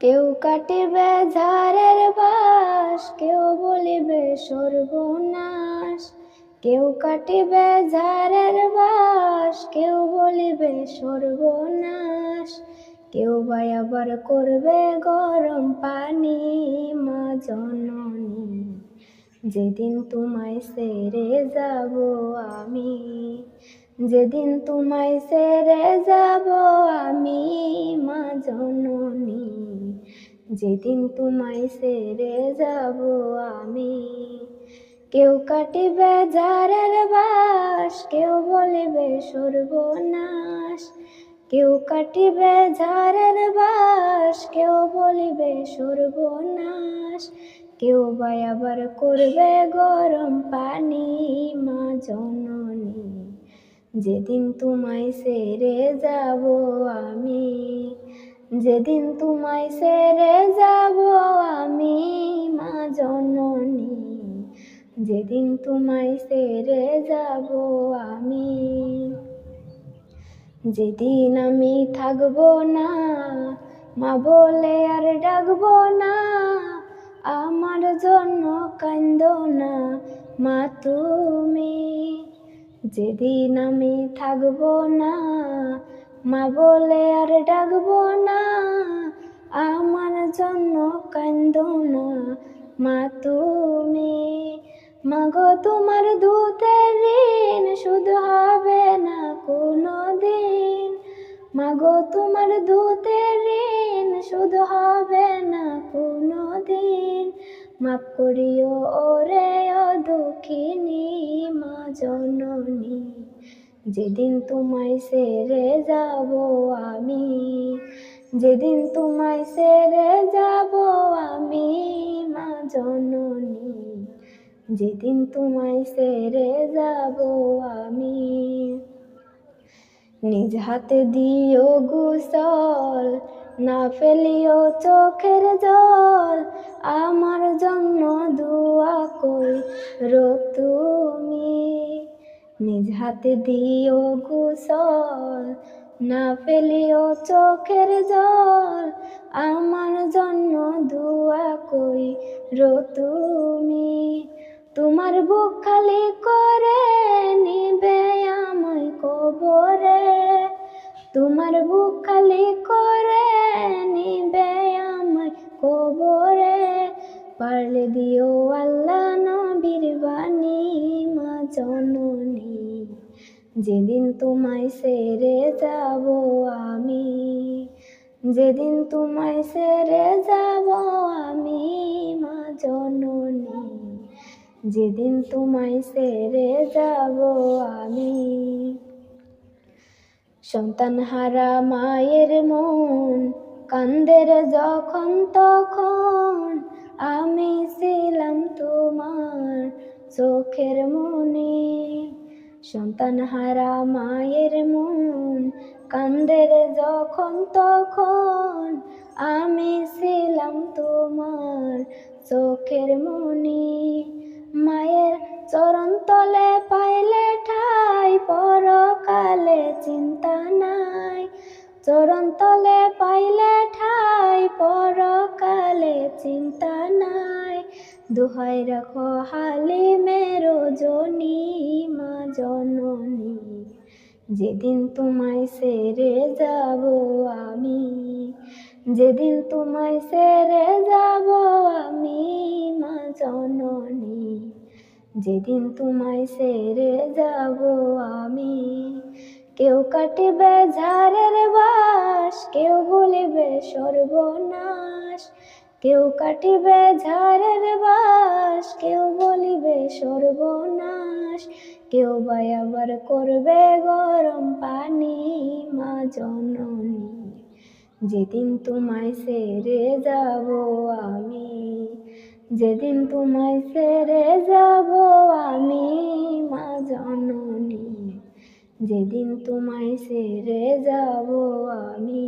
কেউ কাটিবে ঝাড়ের বাস, কেউ বলিবে সর্বনাশ। কেউ কাটিবে ঝাড়ের বাস, কেউ বলিবে সর্বনাশ। কেউ বা আবার করবে গরম পানি, মা জননী। যেদিন তোমায় সেরে যাব আমি, যেদিন তোমায় সেরে যাব আমি, মা জননী। যেদিন তোমায় সেরে যাব আমি। কেউ কাটিবে ঝাড়ের বাস, কেউ বলিবে সর্বনাশ। কেউ কাটিবে ঝাড়ের বাস, কেউ বলিবে সর্বনাশ। কেউ বা আবার করবে গরম পানি, মা জননী। যেদিন তোমায় সেরে যাব আমি। যেদিন তোমায় সেরে যাব আমি, মা জননী। যেদিন তোমায় সেরে যাব আমি, যেদিন আমি থাকব না, মা বলে আর ডাকবো না। আমার জন্য কান্দ না, মা তুমি। যেদিন আমি থাকব না মা বলে, আর ডাকবো না, আমার জন্য কান্দ না। মা, তুমি মাগো তোমার দুধের ঋণ শুধু হবে না কোনো দিন মাগো তোমার দুধের ঋণ শুধু হবে না কোনো দিন মাফ করিও ওরে ও দুঃখিনী মা জননী। যেদিন তোমায় সেরে যাব আমি, যেদিন তোমায় সেরে যাব আমি, মা জননী, যেদিন তোমায় সেরে যাব আমি। নিজ হাতে দিও গুসল, না ফেলিও চোখের জল, আমার জন্য দুয়া কই রো তুমি। নিজ হাতে দিও গুসল, না ফেলিও চোখের জল। আমার জন্য দুয়া কই রো তুমি। তোমার বুক খালি করে নিবে আমায় কবরে। তোমার বুক খালি করে দিও আল্লাহ নবীর বাণী মা জননী, যেদিন তোমায় সেরে যাব আমি, যেদিন তোমায় সেরে যাব আমি মা জননী, যেদিন তোমায় সেরে যাব আমি। সন্তান হারা মায়ের মন, কান্দের যখন তখন আমি ছিলাম তোমার চোখের মনে। সন্তান হারা মায়ের মন কান্দের যখন তখন। আমি ছিলাম তোমার চোখের মনে। মায়ের চরণ তলে পাইলে ঠাই, পরকালে চিন্তা নাই। চরণ তলে পাইলে ঠাই, পরকালে চিন্তা নাই। দোহাই রাখো হালি মেরো জনি মা জননী, যেদিন তোমায় সেরে যাব আমি। যেদিন তোমায় সেরে যাব আমি, মা জননী, যেদিন তোমায় সেরে যাব আমি। কেউ কাটিবে ঝাড়ের বাস, কেউ বলিবে সর্বনাশ। কেউ কাটিবে ঝাড়ের বাস, কেউ বলিবে সর্বনাশ। কেউ বা আবার করবে গরম পানি, মা জননী। যেদিন তোমায় সেরে যাব আমি, যেদিন তোমায় সেরে যাব যেদিন তোমায় সেরে যাব আমি।